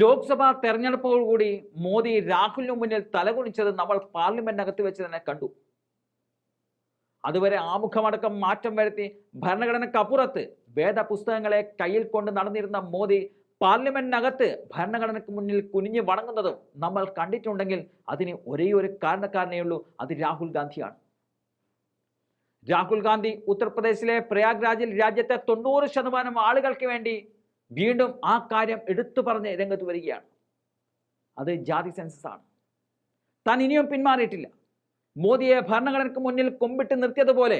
ലോക്സഭാ തെരഞ്ഞെടുപ്പോടുകൂടി മോദി രാഹുലിന് മുന്നിൽ തലകുണിച്ചത് നമ്മൾ പാർലമെന്റിനകത്ത് വെച്ച് തന്നെ കണ്ടു. അതുവരെ ആമുഖമടക്കം മാറ്റം വരുത്തി ഭരണഘടനക്കപ്പുറത്ത് വേദപുസ്തകങ്ങളെ കയ്യിൽ കൊണ്ട് നടന്നിരുന്ന മോദി പാർലമെന്റിനകത്ത് ഭരണഘടനയ്ക്ക് മുന്നിൽ കുനിഞ്ഞു വണങ്ങുന്നതും നമ്മൾ കണ്ടിട്ടുണ്ടെങ്കിൽ അതിന് ഒരേ ഒരു കാരണക്കാരനേ ഉള്ളൂ അത് രാഹുൽ ഗാന്ധിയാണ്. രാഹുൽ ഗാന്ധി ഉത്തർപ്രദേശിലെ പ്രയാഗ്രാജിൽ രാജ്യത്തെ തൊണ്ണൂറ് ശതമാനം ആളുകൾക്ക് വേണ്ടി വീണ്ടും ആ കാര്യം എടുത്തു പറഞ്ഞ് രംഗത്ത് വരികയാണ്. അത് ജാതി സെൻസസ് ആണ്. താൻ ഇനിയും പിന്മാറിയിട്ടില്ല. മോദിയെ ഭരണഘടനയ്ക്ക് മുന്നിൽ കൊമ്പിട്ട് നിർത്തിയതുപോലെ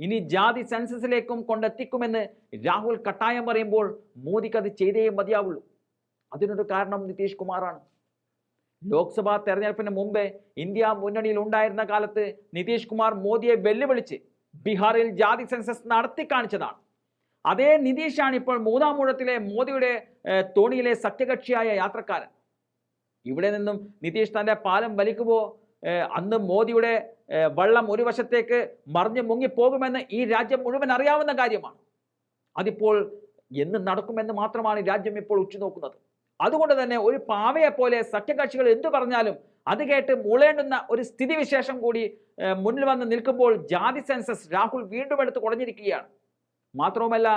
ഇനി ജാതി സെൻസസിലേക്കും കൊണ്ടെത്തിക്കുമെന്ന് രാഹുൽ കട്ടായം പറയുമ്പോൾ മോദിക്ക് അത് ചെയ്തേ മതിയാവുള്ളൂ. അതിനൊരു കാരണം നിതീഷ് കുമാറാണ്. ലോക്സഭാ തെരഞ്ഞെടുപ്പിന് മുമ്പേ ഇന്ത്യ മുന്നണിയിൽ ഉണ്ടായിരുന്ന കാലത്ത് നിതീഷ് കുമാർ മോദിയെ വെല്ലുവിളിച്ച് ബീഹാറിൽ ജാതി സെൻസസ് നടത്തി കാണിച്ചതാണ്. അതേ നിതീഷാണ് ഇപ്പോൾ മൂതാമൂഴത്തിലെ മോദിയുടെ തോണിയിലെ സഖ്യകക്ഷിയായ യാത്രക്കാരൻ. ഇവിടെ നിന്നും നിതീഷ് തന്റെ പാലം വലിക്കുമോ അന്ന് മോദിയുടെ വള്ളം ഒരു വശത്തേക്ക് മറിഞ്ഞു മുങ്ങിപ്പോകുമെന്ന് ഈ രാജ്യം മുഴുവൻ അറിയാവുന്ന കാര്യമാണ്. അതിപ്പോൾ എന്ന് നടക്കുമെന്ന് മാത്രമാണ് രാജ്യം ഇപ്പോൾ ഉച്ചുനോക്കുന്നത് അതുകൊണ്ട് തന്നെ ഒരു പാവയെ പോലെ സഖ്യകക്ഷികൾ എന്തു പറഞ്ഞാലും അത് കേട്ട് മുളേണ്ടുന്ന ഒരു സ്ഥിതിവിശേഷം കൂടി മുന്നിൽ വന്ന് നിൽക്കുമ്പോൾ ജാതി സെൻസസ് രാഹുൽ വീണ്ടും എടുത്ത് കുടഞ്ഞിരിക്കുകയാണ്. മാത്രവുമല്ല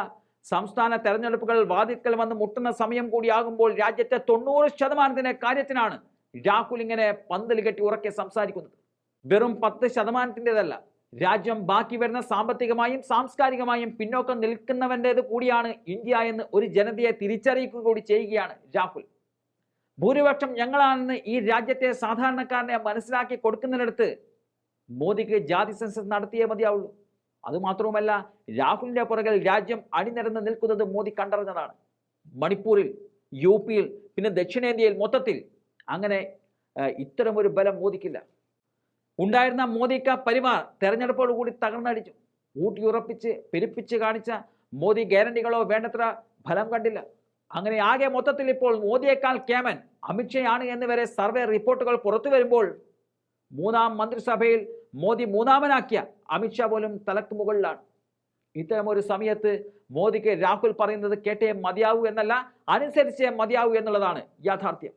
സംസ്ഥാന തെരഞ്ഞെടുപ്പുകൾ വാതിൽക്കൽ വന്ന് മുട്ടുന്ന സമയം കൂടിയാകുമ്പോൾ രാജ്യത്തെ തൊണ്ണൂറ് ശതമാനത്തിന്റെ കാര്യത്തിനാണ് രാഹുൽ ഇങ്ങനെ പന്തൽ കെട്ടി ഉറക്കെ സംസാരിക്കുന്നത്. വെറും പത്ത് ശതമാനത്തിന്റെതല്ല രാജ്യം ബാക്കി വരുന്ന സാമ്പത്തികമായും സാംസ്കാരികമായും പിന്നോക്കം നിൽക്കുന്നവന്റേത് കൂടിയാണ് ഇന്ത്യ എന്ന് ഒരു ജനതയെ തിരിച്ചറിയിക്കുക കൂടി ചെയ്യുകയാണ് രാഹുൽ. ഭൂരിപക്ഷം ഞങ്ങളാണെന്ന് ഈ രാജ്യത്തെ സാധാരണക്കാരനെ മനസ്സിലാക്കി കൊടുക്കുന്നിടത്ത് മോദിക്ക് ജാതി സെൻസസ് നടത്തിയേ മതിയാവുള്ളൂ. അതുമാത്രവുമല്ല രാഹുലിന്റെ പുറകിൽ രാജ്യം അണിനിരന്ന് നിൽക്കുന്നത് മോദി കണ്ടറിഞ്ഞതാണ്. മണിപ്പൂരിൽ യു പിയിൽ പിന്നെ ദക്ഷിണേന്ത്യയിൽ മൊത്തത്തിൽ അങ്ങനെ ഇത്തരമൊരു ബലം മോദിക്കില്ല. ഉണ്ടായിരുന്ന മോദിക്ക പരിമാർ തെരഞ്ഞെടുപ്പോടുകൂടി തകർന്നടിച്ചു. ഊട്ടിയുറപ്പിച്ച് പെരുപ്പിച്ച് കാണിച്ച മോദി ഗ്യാരണ്ടികളോ വേണ്ടത്ര ഫലം കണ്ടില്ല. അങ്ങനെ ആകെ മൊത്തത്തിൽ ഇപ്പോൾ മോദിയേക്കാൾ ക്യാമൻ അമിത്ഷയാണ് എന്ന് വരെ സർവേ റിപ്പോർട്ടുകൾ പുറത്തു വരുമ്പോൾ മൂന്നാം മന്ത്രിസഭയിൽ മോദി മൂന്നാമനാക്കിയ അമിത്ഷാ പോലും തലക്ക് മുകളിലാണ്. ഇത്തരം ഒരു സമയത്ത് മോദിക്ക് രാഹുൽ പറയുന്നത് കേട്ടേ മതിയാവൂ എന്നല്ല അനുസരിച്ചേ മതിയാവൂ എന്നുള്ളതാണ് യാഥാർത്ഥ്യം.